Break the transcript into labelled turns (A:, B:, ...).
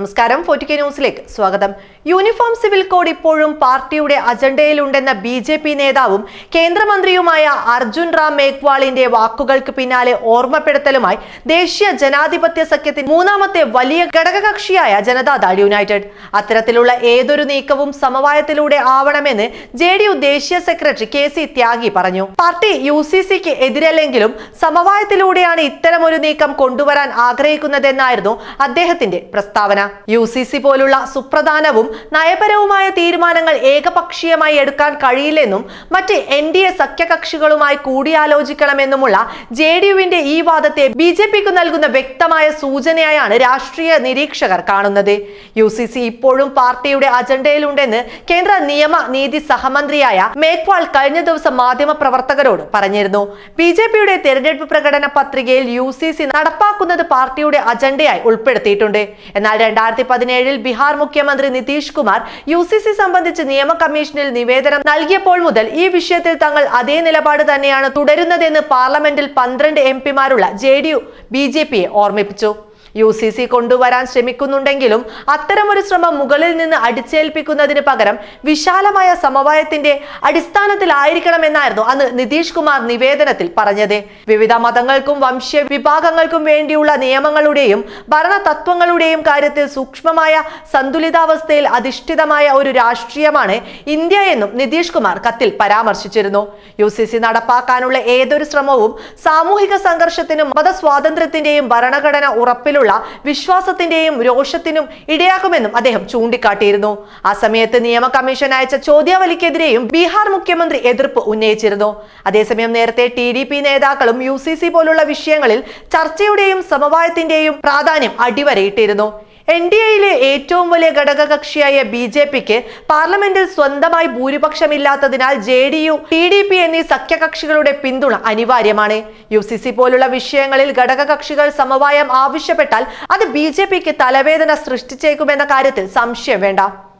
A: നമസ്കാരം ഫോർട്ടിക്കെ ന്യൂസിലേക്ക് സ്വാഗതം. യൂണിഫോം സിവിൽ കോഡ് ഇപ്പോഴും പാർട്ടിയുടെ അജണ്ടയിലുണ്ടെന്ന ബി ജെ പി നേതാവും കേന്ദ്രമന്ത്രിയുമായ അർജുൻ റാം മേഘ്വാളിന്റെ വാക്കുകൾക്ക് പിന്നാലെ ഓർമ്മപ്പെടുത്തലുമായി ദേശീയ ജനാധിപത്യ സഖ്യത്തിന് മൂന്നാമത്തെ വലിയ ഘടകകക്ഷിയായ ജനതാദൾ യുണൈറ്റഡ്. അത്തരത്തിലുള്ള ഏതൊരു നീക്കവും സമവായത്തിലൂടെ ആവണമെന്ന് ജെ ഡി യു ദേശീയ സെക്രട്ടറി കെ സി ത്യാഗി പറഞ്ഞു. പാർട്ടി യു സി സിക്ക് എതിരല്ലെങ്കിലും സമവായത്തിലൂടെയാണ് ഇത്തരമൊരു നീക്കം കൊണ്ടുവരാൻ ആഗ്രഹിക്കുന്നതെന്നായിരുന്നു അദ്ദേഹത്തിന്റെ പ്രസ്താവന. യു സി സി പോലുള്ള സുപ്രധാനവും നയപരവുമായ തീരുമാനങ്ങൾ ഏകപക്ഷീയമായി എടുക്കാൻ കഴിയില്ലെന്നും മറ്റ് എൻ ഡി എ സഖ്യകക്ഷികളുമായി കൂടിയാലോചിക്കണമെന്നുമുള്ള ജെ ഡി യുവിന്റെ ഈ വാദത്തെ ബി ജെ പിക്ക് നൽകുന്ന വ്യക്തമായ സൂചനയായാണ് രാഷ്ട്രീയ നിരീക്ഷകർ കാണുന്നത്. യു സി സി ഇപ്പോഴും പാർട്ടിയുടെ അജണ്ടയിലുണ്ടെന്ന് കേന്ദ്ര നിയമ നീതി സഹമന്ത്രിയായ മേഘ്വാൾ കഴിഞ്ഞ ദിവസം മാധ്യമ പ്രവർത്തകരോട് പറഞ്ഞിരുന്നു. ബി ജെ പിയുടെ തെരഞ്ഞെടുപ്പ് പ്രകടന പത്രികയിൽ യു സി സി നടപ്പാക്കുന്നത് പാർട്ടിയുടെ അജണ്ടയായി ഉൾപ്പെടുത്തിയിട്ടുണ്ട്. എന്നാൽ രണ്ടായിരത്തി പതിനേഴിൽ ബീഹാർ മുഖ്യമന്ത്രി Nitish Kumar U C C സംബന്ധിച്ച് നിയമ കമ്മീഷനിൽ നിവേദനം നൽകിയപ്പോൾ മുതൽ ഈ വിഷയത്തിൽ തങ്ങൾ അതേ നിലപാട് തന്നെയാണ് തുടരുന്നതെന്ന് പാർലമെന്റിൽ പന്ത്രണ്ട് M പിമാരുള്ള J D U B J പിയെ ഓർമ്മിപ്പിച്ചു. യു സി സി കൊണ്ടുവരാൻ ശ്രമിക്കുന്നുണ്ടെങ്കിലും അത്തരമൊരു ശ്രമം മുകളിൽ നിന്ന് അടിച്ചേൽപ്പിക്കുന്നതിന് പകരം വിശാലമായ സമവായത്തിന്റെ അടിസ്ഥാനത്തിലായിരിക്കണമെന്നായിരുന്നു അന്ന് നിതീഷ് കുമാർ നിവേദനത്തിൽ പറഞ്ഞത്. വിവിധ മതങ്ങൾക്കും വംശീയ വിഭാഗങ്ങൾക്കും വേണ്ടിയുള്ള നിയമങ്ങളുടെയും ഭരണ തത്വങ്ങളുടെയും കാര്യത്തിൽ സൂക്ഷ്മമായ സന്തുലിതാവസ്ഥയിൽ അധിഷ്ഠിതമായ ഒരു രാഷ്ട്രീയമാണ് ഇന്ത്യ എന്നും നിതീഷ് കുമാർ കത്തിൽ പരാമർശിച്ചിരുന്നു. യു സി സി നടപ്പാക്കാനുള്ള ഏതൊരു ശ്രമവും സാമൂഹിക സംഘർഷത്തിനും മതസ്വാതന്ത്ര്യത്തിന്റെയും ഭരണഘടന ഉറപ്പിലുള്ള വിശ്വാസത്തിന്റെയും രോഷത്തിനും ഇടയാക്കുമെന്നും അദ്ദേഹം ചൂണ്ടിക്കാട്ടിയിരുന്നു. ആ സമയത്ത് നിയമ കമ്മീഷൻ അയച്ച ചോദ്യാവലിക്കെതിരെയും ബീഹാർ മുഖ്യമന്ത്രി എതിർപ്പ് ഉന്നയിച്ചിരുന്നു. അതേസമയം നേരത്തെ ടി ഡി പി നേതാക്കളും യു സി സി പോലുള്ള വിഷയങ്ങളിൽ ചർച്ചയുടെയും സമവായത്തിന്റെയും പ്രാധാന്യം അടിവരയിട്ടിരുന്നു. എൻ ഡി എയിലെ ഏറ്റവും വലിയ ഘടകകക്ഷിയായ ബി ജെ പിക്ക് പാർലമെന്റിൽ സ്വന്തമായി ഭൂരിപക്ഷമില്ലാത്തതിനാൽ J D U T D P എന്നീ സഖ്യകക്ഷികളുടെ പിന്തുണ അനിവാര്യമാണ്. യു സി സി പോലുള്ള വിഷയങ്ങളിൽ ഘടകകക്ഷികൾ സമവായം ആവശ്യപ്പെട്ടാൽ അത് ബി ജെ പിക്ക് തലവേദന സൃഷ്ടിച്ചേക്കുമെന്ന കാര്യത്തിൽ സംശയം വേണ്ട.